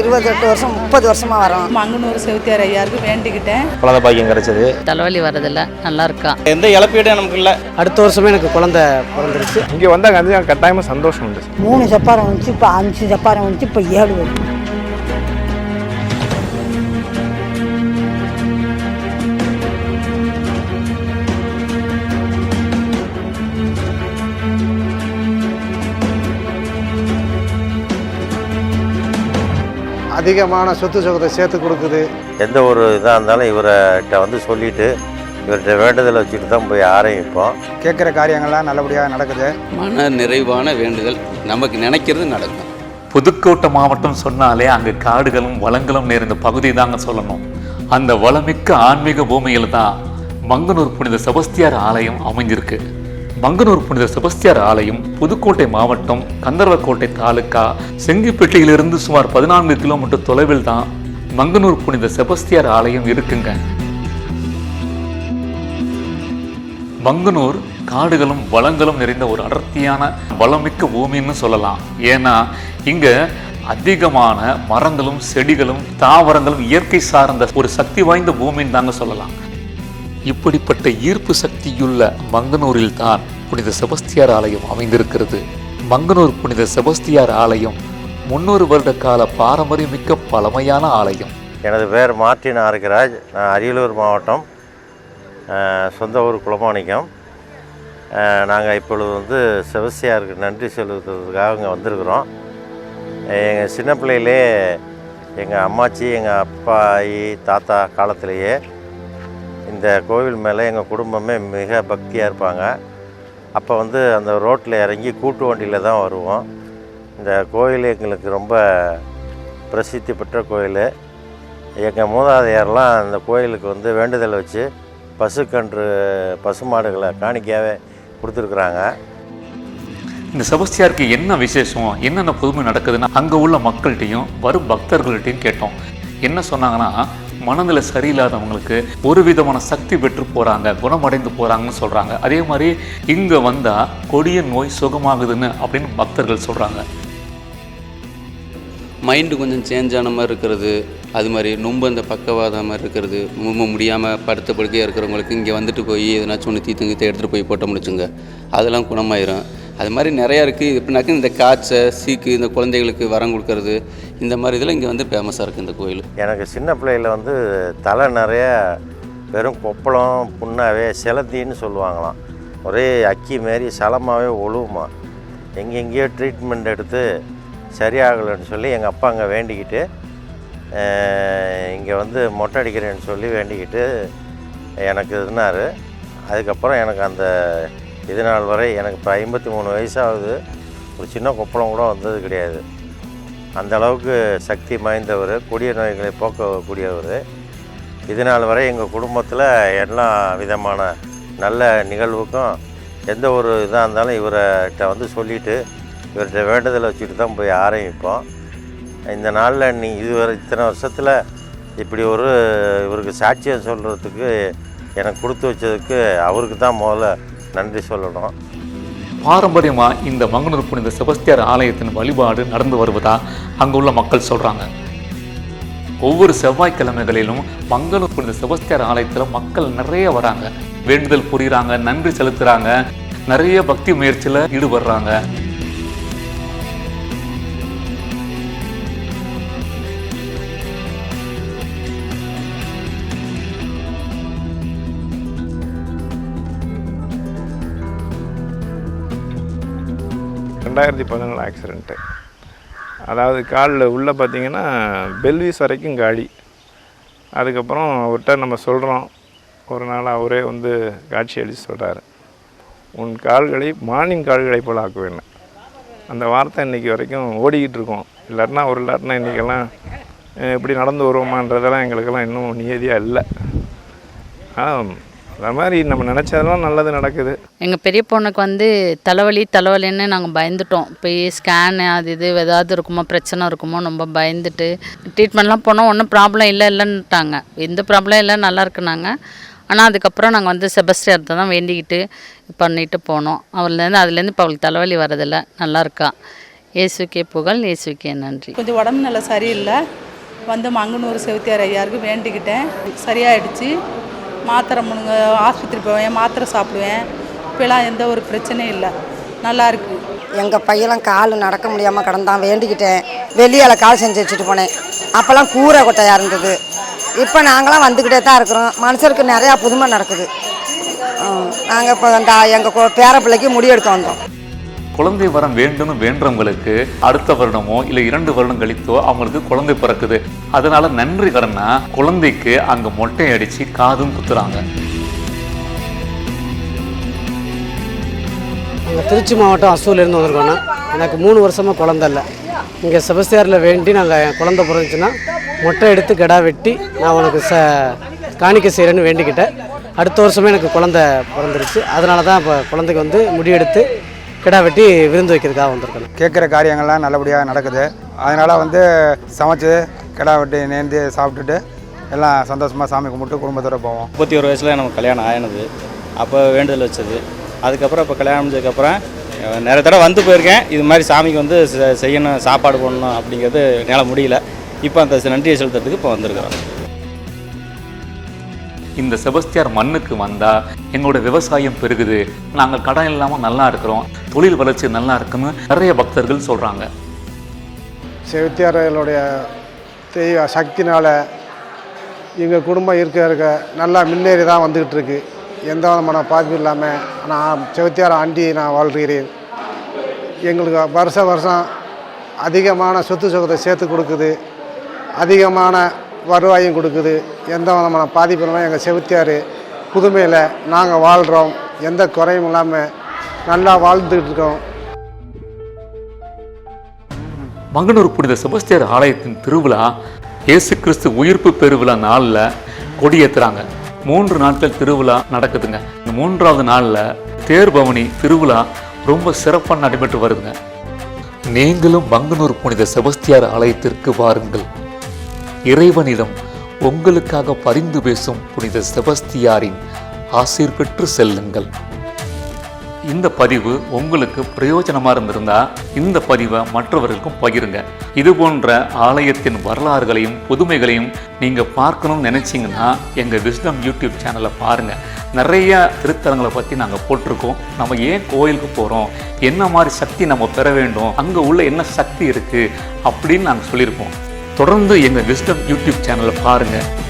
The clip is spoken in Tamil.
இருபது எட்டு வருஷம் முப்பது வருஷமாக வரோம். மங்கனூர் செவுத்தியார் ஐயாருக்கு வேண்டிக்கிட்டேன். குழந்தை பாக்கியம் கிடைச்சது. தலைவலி வரதில்ல நல்லா இருக்கா? எந்த இழப்பீடும் நமக்கு இல்லை. அடுத்த வருஷமே எனக்கு குழந்தை பிறந்துருச்சு. இங்கே வந்தால் கண்டிப்பாக கட்டாயமாக சந்தோஷம் உண்டு. மூணு சப்பாரம் வந்துச்சு இப்போ அஞ்சு சப்பாரம் வந்துச்சு இப்போ ஏழு வருது. அதிகமான சொத்து சுகத்தை சேர்த்து கொடுக்குது. எந்த ஒரு இதாக இருந்தாலும் இவர்கிட்ட வந்து சொல்லிட்டு இவர்கிட்ட வேண்டுதலை வச்சுட்டு தான் போய் ஆரம்பிப்போம். கேட்குற காரியங்கள்லாம் நல்லபடியாக நடக்குது. மன நிறைவான வேண்டுதல் நமக்கு நினைக்கிறது நடக்கும். புதுக்கோட்டை மாவட்டம் சொன்னாலே அங்கே காடுகளும் வளங்களும் நிறைந்த பகுதி தாங்க சொல்லணும். அந்த வளமிக்க ஆன்மீக பூமியில் தான் மங்கனூர் புனித செபஸ்தியார் ஆலயம் அமைஞ்சிருக்கு. மங்கனூர் புனித செபஸ்தியார் ஆலயம் புதுக்கோட்டை மாவட்டம் கந்தர்வக்கோட்டை தாலுக்கா செங்கிப்பேட்டையிலிருந்து சுமார் பதினான்கு கிலோமீட்டர் தொலைவில் தான் மங்கனூர் புனித செபஸ்தியார் ஆலயம் இருக்குங்க. மங்கனூர் காடுகளும் வளங்களும் நிறைந்த ஒரு அடர்த்தியான வளமிக்க பூமின்னு சொல்லலாம். ஏன்னா இங்க அதிகமான மரங்களும் செடிகளும் தாவரங்களும் இயற்கை சார்ந்த ஒரு சக்தி வாய்ந்த பூமின்னு தாங்க சொல்லலாம். இப்படிப்பட்ட ஈர்ப்பு சக்தியுள்ள மங்கனூரில் தான் புனித செபஸ்தியார் ஆலயம் அமைந்திருக்கிறது. மங்கனூர் புனித செபஸ்தியார் ஆலயம் முன்னூறு வருட கால பாரம்பரியமிக்க பழமையான ஆலயம். எனது பேர் மார்டின் ஆர்கராஜ். நான் அரியலூர் மாவட்டம் சொந்த ஊர் குளமாணிக்கம். நாங்கள் இப்பொழுது வந்து செபஸ்தியாருக்கு நன்றி செலுத்துறதுக்காக இங்கே வந்திருக்கிறோம். எங்கள் சின்ன பிள்ளையிலே எங்கள் அம்மாச்சி எங்கள் அப்பா ஆயி தாத்தா காலத்திலேயே இந்த கோவில் மேலே எங்கள் குடும்பமே மிக பக்தியாக இருப்பாங்க. அப்போ வந்து அந்த ரோட்டில் இறங்கி கூட்டு வண்டியில் தான் வருவோம். இந்த கோயில் எங்களுக்கு ரொம்ப பிரசித்தி பெற்ற கோயில். எங்கள் மூதாதையர்லாம் அந்த கோயிலுக்கு வந்து வேண்டுதல் வச்சு பசுக்கன்று பசுமாடுகளை காணிக்கையாகவே கொடுத்துருக்குறாங்க. இந்த செபஸ்தியாருக்கு என்ன விசேஷம்? என்னென்ன புதுமை நடக்குதுன்னா அங்கே உள்ள மக்கள்கிட்டையும் வரும் பக்தர்கள்ட்டையும் கேட்டோம். என்ன சொன்னாங்கன்னா மனதில் சரியில்லாதவங்களுக்கு ஒரு விதமான சக்தி பெற்று போகிறாங்க குணமடைந்து போகிறாங்கன்னு சொல்கிறாங்க அதே மாதிரி இங்கே வந்தால் கொடிய நோய் சுகமாகுதுன்னு அப்படின்னு பக்தர்கள் சொல்கிறாங்க மைண்டு கொஞ்சம் சேஞ்ச் ஆன மாதிரி இருக்கிறது அது மாதிரி ரொம்ப இந்த பக்கவாதம் மாதிரி இருக்கிறது ரொம்ப முடியாமல் படுத்த படுக்கையாக இருக்கிறவங்களுக்கு இங்கே வந்துட்டு போய் எதனாச்சும் ஒன்று தீத்து கீத்து எடுத்துகிட்டு போய் போட்டோம்னு வச்சுங்க அதெல்லாம் குணமாயிரும். அது மாதிரி நிறையா இருக்குது எப்படின்னாக்க இந்த காய்ச்சல் சீக்கு இந்த குழந்தைகளுக்கு வரம் கொடுக்கறது இந்த மாதிரி இதெல்லாம் இங்கே வந்து ஃபேமஸாக இருக்குது இந்த கோயில். எனக்கு சின்ன பிள்ளையில் வந்து தலை நிறைய வெறும் கொப்பளம் புண்ணாவே செலத்தின்னு சொல்லுவாங்களாம். ஒரே அக்கி மாரி சலமாகவே ஒழுவுமா எங்கெங்கேயோ ட்ரீட்மெண்ட் எடுத்து சரியாகலைன்னு சொல்லி எங்கள் அப்பா அங்கே வேண்டிக்கிட்டு இங்கே வந்து மொட்டை அடிக்கிறேன்னு சொல்லி வேண்டிக்கிட்டு எனக்கு இருந்தார். அதுக்கப்புறம் எனக்கு அந்த இது நாள் வரை எனக்கு இப்போ ஐம்பத்தி மூணு வயசாகுது ஒரு சின்ன கொப்பளம் கூட வந்தது கிடையாது. அந்த அளவுக்கு சக்தி வாய்ந்தவர் கொடிய நோய்களை போக்கக்கூடியவர். இது நாள் வரை எங்கள் குடும்பத்தில் எல்லா விதமான நல்ல நிகழ்வுக்கும் எந்த ஒரு இதாக இருந்தாலும் இவர்கிட்ட வந்து சொல்லிவிட்டு இவர்கிட்ட வேண்டுதலை வச்சுட்டு தான் போய் ஆரம்பிப்போம். இந்த நாளில் நீ இதுவரை இத்தனை வருஷத்தில் இப்படி ஒரு இவருக்கு சாட்சியம் சொல்கிறதுக்கு எனக்கு கொடுத்து வச்சதுக்கு அவருக்கு தான் முதல்ல நன்றி சொல்லணும். பாரம்பரியமாக இந்த மங்கனூர் புனித செபஸ்தியார் ஆலயத்தின் வழிபாடு நடந்து வருவதா அங்க உள்ள மக்கள் சொல்கிறாங்க ஒவ்வொரு செவ்வாய்க்கிழமைகளிலும் மங்களூர் புனித செபஸ்தியார் ஆலயத்தில் மக்கள் நிறைய வராங்க. வேண்டுதல் புரிகிறாங்க நன்றி செலுத்துகிறாங்க நிறைய பக்தி முயற்சியில் ஈடுபடுறாங்க. ரெண்டாயிரத்தி பதினாலு ஆக்சிடெண்ட்டு அதாவது காலில் உள்ளே பார்த்தீங்கன்னா பெல்விஸ் வரைக்கும் காடி அதுக்கப்புறம் அவர்கிட்ட நம்ம சொல்கிறோம் ஒரு நாள் அவரே வந்து காட்சி அளித்து சொல்கிறாரு உன் கால்களை மானின் கால்களை போல் ஆக்குவேன் அந்த வார்த்தை இன்றைக்கி வரைக்கும் ஓடிக்கிட்டு இருக்கோம். இல்லாட்டினா ஒரு இல்லாட்டினா இன்றைக்கெல்லாம் எப்படி நடந்து வருவோமான்றதெல்லாம் எங்களுக்கெல்லாம் இன்னும் நியதியாக இல்லை. ஆனால் அது மாதிரி நம்ம நினச்சதெல்லாம் நல்லது நடக்குது. எங்கள் பெரிய பொண்ணுக்கு வந்து தலைவலி தலைவலின்னு நாங்கள் பயந்துட்டோம். போய் ஸ்கேனு அது இது ஏதாவது இருக்குமோ பிரச்சனை இருக்குமோ ரொம்ப பயந்துட்டு ட்ரீட்மெண்ட்லாம் போனோம். ஒன்றும் ப்ராப்ளம் இல்லை இல்லைன்னுட்டாங்க. எந்த ப்ராப்ளம் இல்லை நல்லா இருக்குனாங்க. ஆனால் அதுக்கப்புறம் நாங்கள் வந்து செபஸ்டியர்த்தை தான் வேண்டிக்கிட்டு பண்ணிட்டு போனோம். அவர்லேருந்து அதுலேருந்து இப்போ அவளுக்கு தலைவலி வரதில்லை நல்லா இருக்கா. இயேசுக்கே புகழ் இயேசுக்கே நன்றி. கொஞ்சம் உடம்பு நல்லா சரியில்லை. வந்து மங்கனூர் செவுத்தியார் ஐயாருக்கு வேண்டிக்கிட்டேன். சரியாயிடுச்சு. மாத்திரை முழுங்க ஆஸ்பத்திரி போவேன் மாத்திரை சாப்பிடுவேன். இப்போலாம் எந்த ஒரு பிரச்சனையும் இல்லை. நல்லா இருக்கு. எங்கள் பையெல்லாம் கால் நடக்க முடியாமல் கடந்தான் வேண்டிக்கிட்டேன். வெளியால் கால் செஞ்சு வச்சுட்டு போனேன். அப்போல்லாம் கூரை கொட்டையாக இருந்தது. இப்போ நாங்களாம் வந்துக்கிட்டே தான் இருக்கிறோம். மனுஷருக்கு நிறையா புதுமை நடக்குது. நாங்கள் இப்போ அந்த எங்கள் பேர பிள்ளைக்கு முடிவெடுக்க வந்தோம். குழந்தை வரம் வேண்டும்னு வேண்டவங்களுக்கு அடுத்த வருடமோ இல்லை இரண்டு வருடம் கழித்தோ அவங்களுக்கு குழந்தை பிறக்குது. அதனால நன்றி கடனா குழந்தைக்கு அங்க மொட்டை அடிச்சு காதும் குத்துறாங்க. நாங்கள் திருச்சி மாவட்டம் அசூர்லேருந்து வந்திருக்கோண்ணா எனக்கு மூணு வருஷமாக குழந்த இல்லை. இங்கே செபஸ்தியாரில் வேண்டி நாங்கள் குழந்த பிறந்துச்சுன்னா மொட்டை எடுத்து கிடா வெட்டி நான் உனக்கு ச காணிக்க செய்கிறேன்னு வேண்டிக்கிட்டேன். அடுத்த வருஷமே எனக்கு குழந்த பிறந்துருச்சு. அதனால தான் இப்போ குழந்தைக்கு வந்து முடிவெடுத்து கிடா வெட்டி விருந்து வைக்கிறதுக்காக வந்திருக்கேன் கேட்குற காரியங்கள்லாம் நல்லபடியாக நடக்குது. அதனால் வந்து சமைச்சு கிடா வெட்டி நேர்ந்து சாப்பிட்டுட்டு எல்லாம் சந்தோஷமாக சாமி கும்பிட்டு குடும்பத்தோட போவோம். முப்பத்தி ஒரு வயசில் நமக்கு கல்யாணம் ஆயினது. அப்போ வேண்டுதல் வச்சது. அதுக்கப்புறம் இப்போ கல்யாணம் முடிஞ்சதுக்கப்புறம் நிறைய தடவை வந்து போயிருக்கேன். இது மாதிரி சாமிக்கு வந்து செய்யணும் சாப்பாடு போடணும் அப்படிங்கிறது என்னால் முடியல. இப்போ அந்த நன்றியை செலுத்துறதுக்கு இப்போ வந்திருக்கிறோம். இந்த செபஸ்தியார் மண்ணுக்கு வந்தால் எங்களோட விவசாயம் பெருகுது. நாங்கள் கடன் இல்லாமல் நல்லா இருக்கிறோம். தொழில் வளர்ச்சி நல்லா இருக்குன்னு நிறைய பக்தர்கள் சொல்கிறாங்க செவித்தியார்களுடைய தெய்வ சக்தினால் எங்கள் குடும்பம் இருக்க இருக்க நல்லா முன்னேறி தான் வந்துக்கிட்டு இருக்கு எந்த விதமான பாதிப்பும் இல்லாமல் நான் செவத்தியார் ஆண்டி நான் வாழ்கிறேன். எங்களுக்கு வருஷம் வருஷம் அதிகமான சொத்து சுகத்தை சேர்த்து கொடுக்குது. அதிகமான வருவாயும் கொடுக்குது. எந்த விதமான பாதிப்பு இல்லாமல் எங்கள் செவத்தியார் புதுமையில் நாங்கள் வாழ்கிறோம் எந்த குறையும் இல்லாமல் நல்லா வாழ்ந்துக்கிட்டு இருக்கோம். மங்கனூர் புனித செபஸ்தியார் ஆலயத்தின் திருவிழா இயேசு கிறிஸ்து உயிர்ப்பு பெருவிழா நாளில் கொடியேற்றுறாங்க மூன்று நாட்கள் திருவிழா நடக்குதுங்க. இந்த மூன்றாவது நாளில் தேர்பவனி திருவிழா ரொம்ப சிறப்பாக நடைபெற்று வருதுங்க. நீங்களும் மங்கனூர் புனித செபஸ்தியார் ஆலயத்திற்கு வாருங்கள். இறைவனிடம் உங்களுக்காக பரிந்து பேசும் புனித செபஸ்தியாரின் ஆசீர் பெற்று செல்லுங்கள். இந்த பதிவு உங்களுக்கு பிரயோஜனமாக இருந்திருந்தால் இந்த பதிவை மற்றவர்களுக்கும் பகிருங்க. இது போன்ற ஆலயத்தின் வரலாறுகளையும் புதுமைகளையும் நீங்கள் பார்க்கணும்னு நினச்சிங்கன்னா எங்கள் விஸ்டம் யூடியூப் சேனலை பாருங்கள் நிறைய திருத்தலங்களை பற்றி நாங்கள் போட்டிருக்கோம். நம்ம ஏன் கோயிலுக்கு போகிறோம் என்ன மாதிரி சக்தி நம்ம பெற வேண்டும்? அங்கே உள்ள என்ன சக்தி இருக்குது அப்படின்னு நாங்கள் சொல்லியிருக்கோம் தொடர்ந்து எங்கள் விஸ்டம் யூடியூப் சேனலை பாருங்கள்